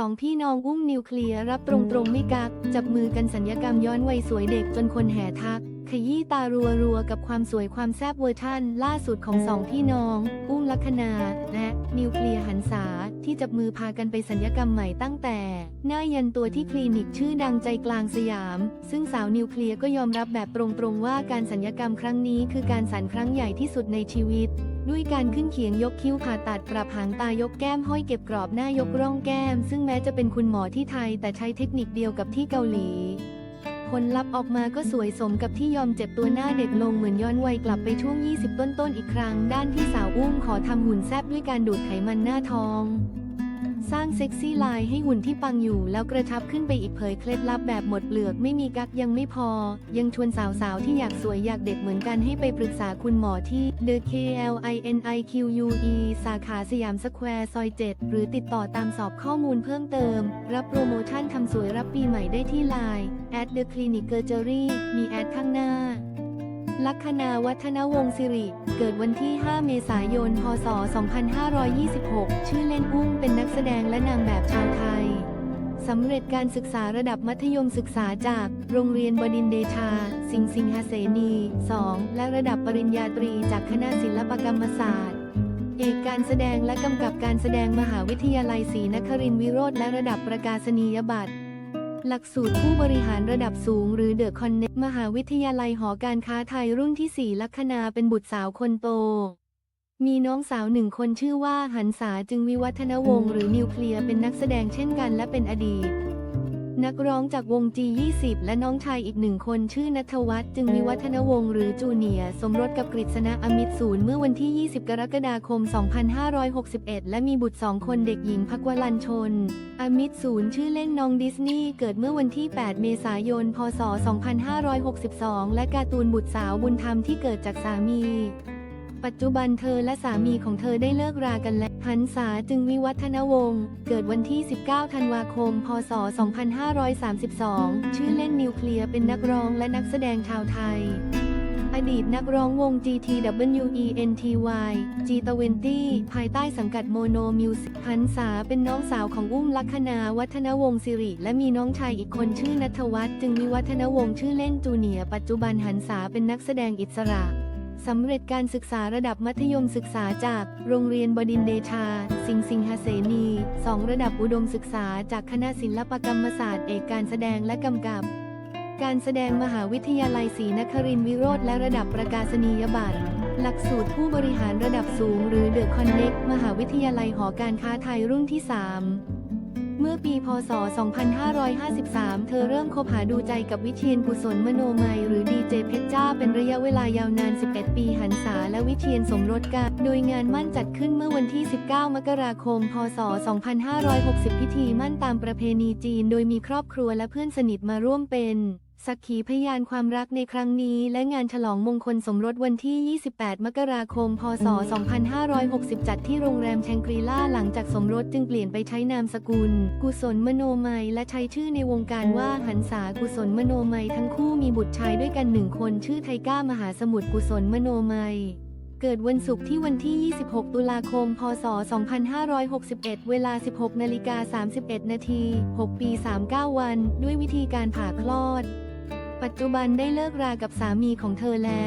สองพี่น้องอุ้มนิวเคลียร์รับตรงๆไม่กัก จับมือกันสัญญกรรมย้อนวัยสวยเด็กจนคนแห่ทัก ขยี้ตารัวๆ กับความสวยความแซ่บเวอร์ชั่น ล่าสุดของสองพี่น้อง อุ้มลัคนา และนิวเคลียร์หันษาที่จับมือพากันไปสัญญกรรมใหม่ตั้งแต่ หน้ายันตัวที่คลินิกชื่อดังใจกลางสยาม ซึ่งสาวนิวเคลียร์ก็ยอมรับแบบตรงๆว่าการสัญญกรรมครั้งนี้คือการสันครั้งใหญ่ที่สุดในชีวิต ด้วยการขึ้นเขียงยกคิ้วผ่าตัดปรับหางตายกแก้มห้อยเก็บกรอบหน้ายกร่องแก้ม ซึ่งแม้จะเป็นคุณหมอที่ไทย แต่ใช้เทคนิคเดียวกับที่เกาหลี ผลลัพธ์ออกมาก็สวยสมกับที่ยอมเจ็บตัวหน้าเด็กลงเหมือนย้อนวัยกลับไปช่วง 20 ต้นๆอีกครั้ง ด้านพี่สาวอุ้มขอทำหุ่นแซบด้วยการดูดไขมันหน้าท้อง สร้างเซ็กซี่ไลน์ให้หุ่นที่ปังอยู่แล้วกระชับขึ้นไปอีกเผยเคล็ดลับแบบหมดเปลือกไม่มีกักยังไม่พอ ยังชวนสาวๆ ที่อยากสวยอยากเด็กเหมือนกันให้ไปปรึกษาคุณหมอที่ The KLINIQUE สาขาสยามสแควร์ซอย7หรือติดต่อตามสอบข้อมูลเพิ่มเติม รับโปรโมชั่นทำสวยรับปีใหม่ได้ที่ไลน์ at the clinic surgery มีแอดข้างหน้า ลัคนาวัฒนวงศ์สิริ เกิดวันที่ 5 เมษายน พศ 2526 ชื่อเล่นอุ้มเป็นนักแสดงและนางแบบชาวไทย สำเร็จการศึกษาระดับมัธยมศึกษาจาก โรงเรียนบดินเดชา สิงห์สิงหเสนี 2 และระดับปริญญาตรีจากคณะศิลปกรรมศาสตร์ เอกการแสดงและกำกับการแสดงมหาวิทยาลัยศรีนครินทรวิโรธและระดับประกาศนียบัตร หลักสูตรผู้บริหารระดับสูงหรือเดอะคอนเน t มหาวิทยาลัยหอการค้าไทยรุ่นที่ 4 ลัคนาเป็นบุตรสาวคนโต มีน้องสาวหนึ่งคนชื่อว่าหันษาจึงวิวัฒนวงศ์หรือนิวเคลียร์เป็นนักแสดงเช่นกันและเป็นอดีต นักร้องจากวง G20 และน้องชายอีกหนึ่งคนชื่อนัทวัฒน์จึงวิวัฒนวงศ์หรือจูเนียสมรสกับกฤษณะอมิตรศูนย์เมื่อวันที่ 20 กรกฎาคม 2561 และมีบุตรสองคนเด็กหญิงพักวลันชน อมิตรศูนย์ชื่อเล่นน้องดิสนีย์เกิดเมื่อวันที่ 8 เมษายน พศ 2562 และการ์ตูนบุตรสาวบุญธรรมที่เกิดจากสามี ปัจจุบันเธอและสามีของเธอได้เลิกรากันแล้วหันษาจึงวิวัฒนวงศ์เกิดวันที่ 19 ธันวาคม พศ 2532 ชื่อเล่นนิวเคลียร์เป็นนักร้องและนักแสดงชาวไทยอดีตนักร้องวง GTWENTY G20 ภายใต้สังกัดโมโนมิวสิกหันษาเป็นน้องสาวของอุ้มลัคนาวัฒนวงศ์สิริ และมีน้องชายอีกคนชื่อนัทวัฒน์จึงมีวัฒนวงศ์ชื่อเล่นจูเนีย ปัจจุบันหันษาเป็นนักแสดงอิสระ สำเร็จการศึกษาระดับมัธยมศึกษาจาก โรงเรียนบดินเดชา สิงห์สิงหเสนี 2 ระดับอุดมศึกษาจากคณะศิลปกรรมศาสตร์เอกการแสดงและกำกับ การแสดงมหาวิทยาลัยศรีนครินทรวิโรธและระดับประกาศนียบัตร หลักสูตรผู้บริหารระดับสูงหรือเดอะคอนเน็กมหาวิทยาลัยหอการค้าไทยรุ่นที่ 3 เมื่อปีพศ 2553 เธอเริ่มคบหาดูใจกับวิเชียนกุศลมโนมัยหรือดีเจเพชรจ้าเป็นระยะเวลายาวนาน 11 ปีหันษาและวิเชียนสมรสกัน โดยงานมั่นจัดขึ้นเมื่อวันที่ 19 มกราคม พศ 2560 พิธีมั่นตามประเพณีจีน โดยมีครอบครัวและเพื่อนสนิทมาร่วมเป็น สักขีพยานความรักในครั้งนี้และงานฉลองมงคลสมรสวันที่ 28 มกราคม พศ 2560 จัดที่โรงแรมแชงกรีล่าหลังจากสมรสจึงเปลี่ยนไปใช้นามสกุล กุศลมโนมัย และใช้ชื่อในวงการว่าหันษากุศลมโนมัยทั้งคู่มีบุตรชายด้วยกันหนึ่งคนชื่อไทก้ามหาสมุทรกุศลมโนมัยเกิดวันศุกร์ที่วันที่ 26 ตุลาคม พศ 2561 เวลา 16 นาฬิกา 31 นาที 6 ปี 39 วัน ด้วยวิธีการผ่าคลอด ปัจจุบันได้เลิกรากับสามีของเธอแล้ว